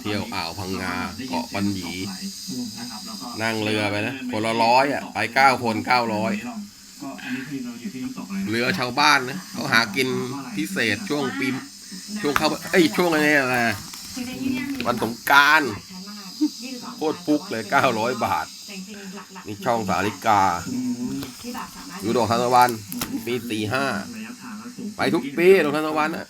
เที่ยวอ่าวพังงาเกาะปัญญีนะครับแล้วก็นั่งเรือไปนะ คนละร้อยอะ ไปเก้าคนเก้าร้อยก็อันนี้คือเราอยู่ที่น้ำตกเลยนะเรือชาวบ้านนะเขาหากินพิเศษช่วงปีช่วงเข้าเอ้ยช่วงอะไรเนี่ยนะจริงๆที่เนี่ยมีวันสงกรานต์หลายชั้นมาก22โคตรฟุกเลย900บาทแต่จริงๆหลักๆนี่ช่องสาลิกาอืมที่แบบสามารถอยู่ดอกทานตะวันปีสี่ห้าระยะทางก็สูงไปทุกปีดอกทานตะวันอะ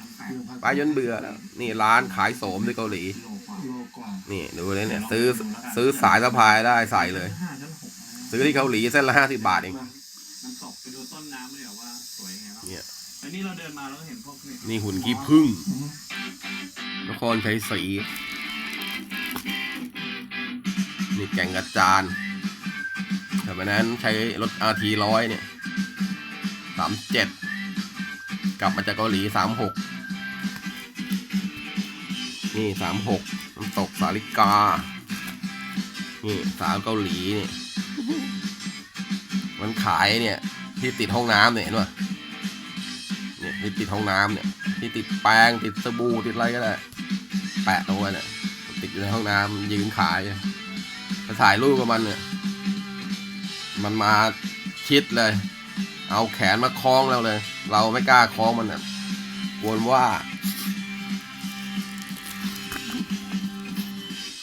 ไปจนเบื่อแล้วนี่ร้านขายโสมที่เกาหลีโลกว่าโลกว่านี่ดูเลยเนี่ย ซื้อซื้อสายสะพายได้ใส่เลยห้าชั้นหกนะซื้อที่เกาหลีเส้นละห้าสิบบาทเองน้ำตกไปดูต้นน้ำเลยเหรอว่าสวยไงบ้างเนี่ยแล้วนี่เราเดินมาเราก็เห็นพวกเนี่ยนี่หุ่นขี้พึ่งนครชัยศรีนี่แก่งกระจานแต่วันนั้นใช้รถอาทีร้อยเนี่ยสามเจ็ดกลับมาจากเกาหลีสามหก นี่สามหกน้ำตกสาลิกา นี่สาวเกาหลีเนี่ยมันขายเนี่ย ที่ติดห้องน้ำเนี่ยเห็นป่ะเนี่ยที่ติดห้องน้ำเนี่ย ที่ติดแปรงติดสบู่ติดอะไรก็ได้ แปะตรงนั้นเนี่ยติดอยู่ในห้องน้ำยืนขายไปถ่ายรูปกับมันเนี่ย มันมาชิดเลย เอาแขนมาคล้องเราเลย เราไม่กล้าคล้องมันอะกลัวว่า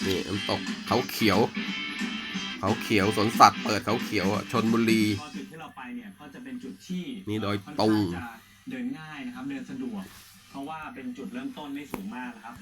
นี่น้ำตกเขาเขียว เขาเขียวสวนสัตว์เปิดเขาเขียวอะชนบุรีพอจุดที่เราไปเนี่ยก็จะเป็นจุดที่นี่โดยค่อนตรงข้าจะเดินง่ายนะครับเดินสะดวก เพราะว่าเป็นจุดเริ่มต้นไม่สูงมากนะครับแต่